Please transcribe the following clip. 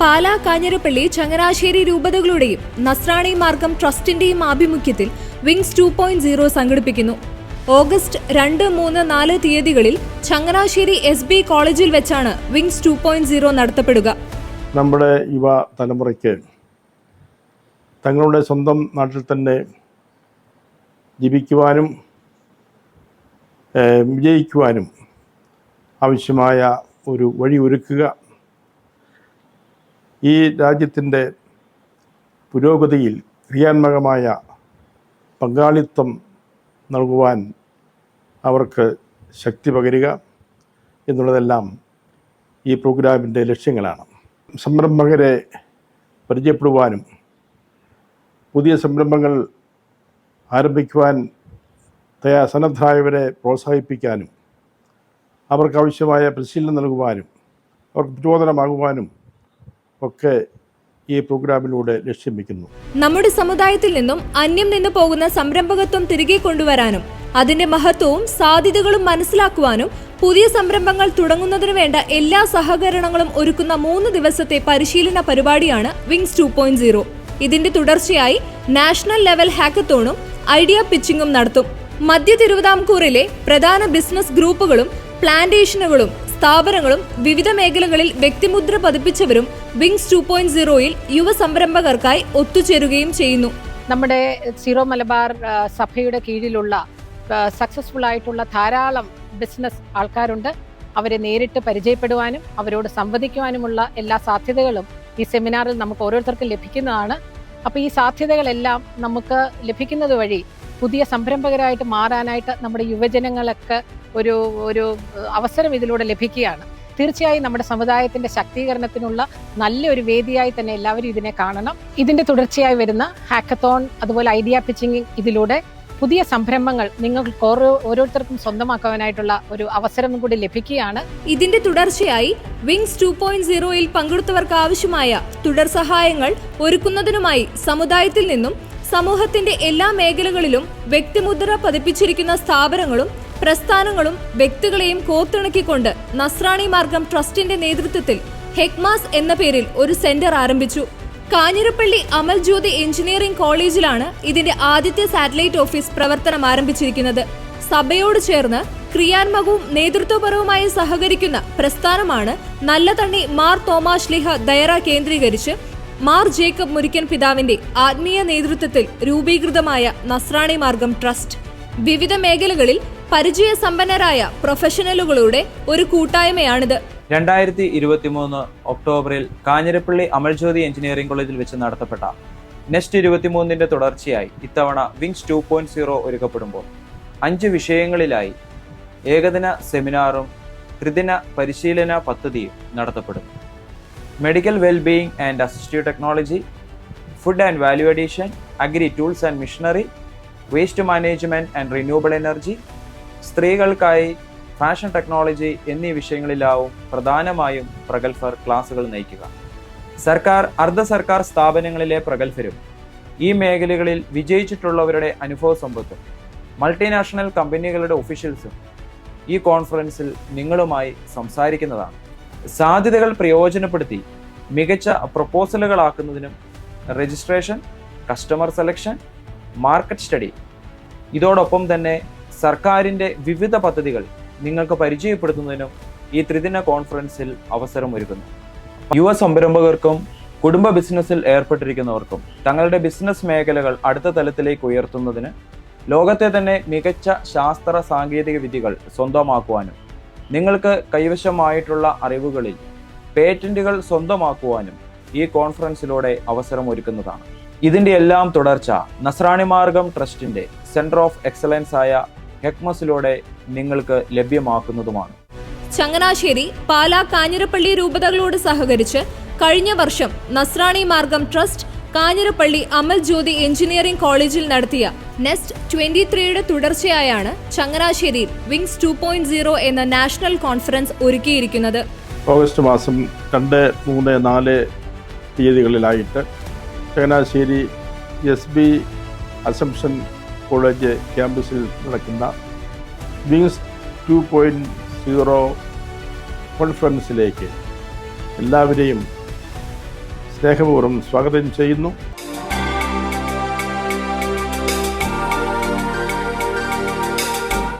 പാലാ കാഞ്ഞിരപ്പള്ളി ചങ്ങനാശ്ശേരി രൂപതകളുടെയും നസ്രാണി മാർഗം ട്രസ്റ്റിന്റെയും ആഭിമുഖ്യത്തിൽ wings two point zero സംഘടിപ്പിക്കുന്നു. ഓഗസ്റ്റ് രണ്ട് മൂന്ന് നാല് തീയതികളിൽ ചങ്ങനാശ്ശേരി എസ് ബി കോളേജിൽ വെച്ചാണ് വിങ്സ് ടു പോയിന്റ് സീറോ നടത്തപ്പെടുക. നമ്മുടെ യുവ തലമുറയ്ക്ക് തങ്ങളുടെ സ്വന്തം നാട്ടിൽ തന്നെ ജീവിക്കുവാനും വിജയിക്കുവാനും ആവശ്യമായ ഒരു വഴി ഒരുക്കുക ഈ രാജ്യത്തിന്റെ പുരോഗതിയിൽ ക്രിയാത്മകമായ പങ്കാളിത്തം നൽകുവാൻ അവർക്ക് ശക്തി പകരുക എന്നുള്ളതെല്ലാം ഈ പ്രോഗ്രാമിന്റെ ലക്ഷ്യങ്ങളാണ്. സംരംഭകരെ പരിചയപ്പെടുവാനും പുതിയ സംരംഭങ്ങൾ ആരംഭിക്കുവാൻ തയ്യാ സന്നദ്ധരായവരെ പ്രോത്സാഹിപ്പിക്കാനും അവർക്കാവശ്യമായ പരിശീലനം നൽകുവാനും അവർക്ക് പ്രചോദനമാകുവാനും ഒക്കെ ഈ പ്രോഗ്രാമിലൂടെ ലക്ഷ്യം നമ്മുടെ സമുദായത്തിൽ നിന്നും അന്യം നിന്ന് പോകുന്ന സംരംഭകത്വം തിരികെ കൊണ്ടുവരാനും അതിന്റെ മഹത്വവും സാധ്യതകളും മനസ്സിലാക്കുവാനും പുതിയ സംരംഭങ്ങൾ തുടങ്ങുന്നതിനു വേണ്ട എല്ലാ സഹകരണങ്ങളും ഒരുക്കുന്ന മൂന്ന് ദിവസത്തെ പരിശീലന പരിപാടിയാണ് വിങ്സ് ടു പോയിന്റ് സീറോ ഇതിന്റെ തുടർച്ചയായി നാഷണൽ ലെവൽ ഹാക്കത്തോണും ഐഡിയ പിച്ചിങ്ങും നടത്തും. മധ്യ തിരുവിതാംകൂറിലെ പ്രധാന ബിസിനസ് ഗ്രൂപ്പുകളും പ്ലാന്റേഷനുകളും സ്ഥാപനങ്ങളും വിവിധ മേഖലകളിൽ വ്യക്തിമുദ്ര പതിപ്പിച്ചവരും വിങ്സ് ടു പോയിന്റ് സീറോയിൽ യുവ സംരംഭകർക്കായി ഒത്തുചേരുകയും ചെയ്യുന്നു. നമ്മുടെ സീറോ മലബാർ സഭയുടെ കീഴിലുള്ള സക്സസ്ഫുൾ ആയിട്ടുള്ള ധാരാളം ബിസിനസ് ആൾക്കാരുണ്ട്. അവരെ നേരിട്ട് പരിചയപ്പെടുവാനും അവരോട് സംവദിക്കുവാനുമുള്ള എല്ലാ സാധ്യതകളും ഈ സെമിനാറിൽ നമുക്ക് ഓരോരുത്തർക്കും ലഭിക്കുന്നതാണ്. അപ്പോൾ ഈ സാധ്യതകളെല്ലാം നമുക്ക് ലഭിക്കുന്നത് വഴി പുതിയ സംരംഭകരായിട്ട് മാറാനായിട്ട് നമ്മുടെ യുവജനങ്ങളൊക്കെ ഒരു ഒരു അവസരം ഇതിലൂടെ ലഭിക്കുകയാണ്. തീർച്ചയായും നമ്മുടെ സമുദായത്തിന്റെ ശാക്തീകരണത്തിനുള്ള നല്ലൊരു വേദിയായി തന്നെ എല്ലാവരും ഇതിനെ കാണണം. ഇതിന്റെ തുടർച്ചയായി വരുന്ന ഹാക്കത്തോൺ അതുപോലെ ഐഡിയ പിച്ചിങ് ഇതിലൂടെ പുതിയ സംരംഭങ്ങൾ നിങ്ങൾക്ക് ഓരോ ഓരോരുത്തർക്കും സ്വന്തമാക്കാനായിട്ടുള്ള ഒരു അവസരം കൂടി ലഭിക്കുകയാണ്. ഇതിന്റെ തുടർച്ചയായി വിങ്സ് ടു പോയിന്റ് സീറോയിൽ പങ്കെടുത്തവർക്ക് ആവശ്യമായ തുടർ സഹായങ്ങൾ ഒരുക്കുന്നതിനുമായി സമുദായത്തിൽ നിന്നും സമൂഹത്തിന്റെ എല്ലാ മേഖലകളിലും വ്യക്തിമുദ്ര പതിപ്പിച്ചിരിക്കുന്ന സ്ഥാപനങ്ങളും പ്രസ്ഥാനങ്ങളും വ്യക്തികളെയും കോർത്തിണക്കിക്കൊണ്ട് നസ്രാണി മാർഗം ട്രസ്റ്റിന്റെ നേതൃത്വത്തിൽ ഹെക്മാസ് എന്ന പേരിൽ ഒരു സെന്റർ ആരംഭിച്ചു. കാഞ്ഞിരപ്പള്ളി അമൽ ജ്യോതി എഞ്ചിനീയറിംഗ് കോളേജിലാണ് ഇതിന്റെ ആദ്യത്തെ സാറ്റലൈറ്റ് ഓഫീസ് പ്രവർത്തനം ആരംഭിച്ചിരിക്കുന്നത്. സഭയോട് ചേർന്ന് ക്രിയാത്മകവും നേതൃത്വപരവുമായി സഹകരിക്കുന്ന പ്രസ്ഥാനമാണ് നല്ലതണ്ണി മാർ തോമാശ്ലിഹ ദയറ കേന്ദ്രീകരിച്ച് മാർ ജേക്കബ് മുരിക്കൻ പിതാവിന്റെ ആത്മീയ നേതൃത്വത്തിൽ രൂപീകൃതമായ നസ്രാണി മാർഗം ട്രസ്റ്റ്. വിവിധ മേഖലകളിൽ പരിചയസമ്പന്നരായ പ്രൊഫഷണലുകളുടെ ഒരു കൂട്ടായ്മയാണിത്. രണ്ടായിരത്തി ഇരുപത്തിമൂന്ന് ഒക്ടോബറിൽ കാഞ്ഞിരപ്പള്ളി അമൽജ്യോതി എഞ്ചിനീയറിംഗ് കോളേജിൽ വെച്ച് നടത്തപ്പെട്ട നെക്സ്റ്റ് ഇരുപത്തിമൂന്നിന്റെ തുടർച്ചയായി ഇത്തവണ വിങ്സ് ടു പോയിന്റ് സീറോ ഒരുക്കപ്പെടുമ്പോൾ അഞ്ച് വിഷയങ്ങളിലായി ഏകദിന സെമിനാറും ത്രിദിന പരിശീലന പദ്ധതിയും നടത്തപ്പെടും. Medical wellbeing and assistive technology food and value addition agri tools and machinery waste management and renewable energy സ്ത്രീകൾക്കായി fashion technology എന്നീ വിഷയങ്ങളിലാവും പ്രധാനമായും പ്രഗത്ഭർ ക്ലാസുകൾ നയിക്കുക. സർക്കാർ അർദ്ധ സർക്കാർ സ്ഥാപനങ്ങളിലെ പ്രഗത്ഭരും ഈ മേഖലകളിൽ വിജയിച്ചിട്ടുള്ളവരുടെ അനുഭവ സമ്പത്തും മൾട്ടിനാഷണൽ കമ്പനികളുടെ ഒഫീഷ്യൽസും ഈ കോൺഫറൻസിൽ നിങ്ങളുമായി സംസാരിക്കുന്നതാണ്. സാധ്യതകൾ പ്രയോജനപ്പെടുത്തി മികച്ച പ്രപ്പോസലുകളാക്കുന്നതിനും registration customer selection market study ഇതോടൊപ്പം തന്നെ സർക്കാരിന്റെ വിവിധ പദ്ധതികൾ നിങ്ങൾക്ക് പരിചയപ്പെടുത്തുന്നതിനും ഈ ത്രിദിന കോൺഫറൻസിൽ അവസരമൊരുക്കുന്നു. യുവ സംരംഭകർക്കും കുടുംബ ബിസിനസ്സിൽ ഏർപ്പെട്ടിരിക്കുന്നവർക്കും തങ്ങളുടെ ബിസിനസ് മേഖലകൾ അടുത്ത തലത്തിലേക്ക് ഉയർത്തുന്നതിന് ലോകത്തെ തന്നെ മികച്ച ശാസ്ത്ര സാങ്കേതിക വിദ്യകൾ സ്വന്തമാക്കുവാനും നിങ്ങൾക്ക് കൈവശമായിട്ടുള്ള അറിവുകളിൽ പേറ്റന്റുകൾ സ്വന്തമാക്കുവാനും ഈ കോൺഫറൻസിലൂടെ അവസരം ഒരുക്കുന്നതാണ്. ഇതിന്റെ എല്ലാം തുടർച്ച നസ്രാണി മാർഗം ട്രസ്റ്റിന്റെ സെന്റർ ഓഫ് എക്സലൻസ് ആയ ഹെക്മസിലൂടെ നിങ്ങൾക്ക് ലഭ്യമാക്കുന്നതുമാണ്. ചങ്ങനാശ്ശേരി പാലാ കാഞ്ഞിരപ്പള്ളി രൂപതകളോട് സഹകരിച്ച് കഴിഞ്ഞ വർഷം നസ്രാണി മാർഗം ട്രസ്റ്റ് കാഞ്ഞിരപ്പള്ളി അമൽ ജ്യോതി എഞ്ചിനീയറിംഗ് കോളേജിൽ നടത്തിയ നെസ്റ്റ് ട്വന്റി ത്രീയുടെ തുടർച്ചയായാണ് ചങ്ങനാശ്ശേരിയിൽ വിങ്സ് ടു പോയിന്റ് സീറോ എന്ന നാഷണൽ കോൺഫറൻസ് ഒരുക്കിയിരിക്കുന്നത്. ഓഗസ്റ്റ് മാസം രണ്ട് മൂന്ന് നാല് തീയതികളിലായിട്ട് Changanassery S B Assumption College ക്യാമ്പസിൽ നടക്കുന്ന വിങ്സ് ടു പോയിന്റ് സീറോ കോൺഫറൻസിലേക്ക് എല്ലാവരെയും സ്നേഹപൂർവം സ്വാഗതം ചെയ്യുന്നു.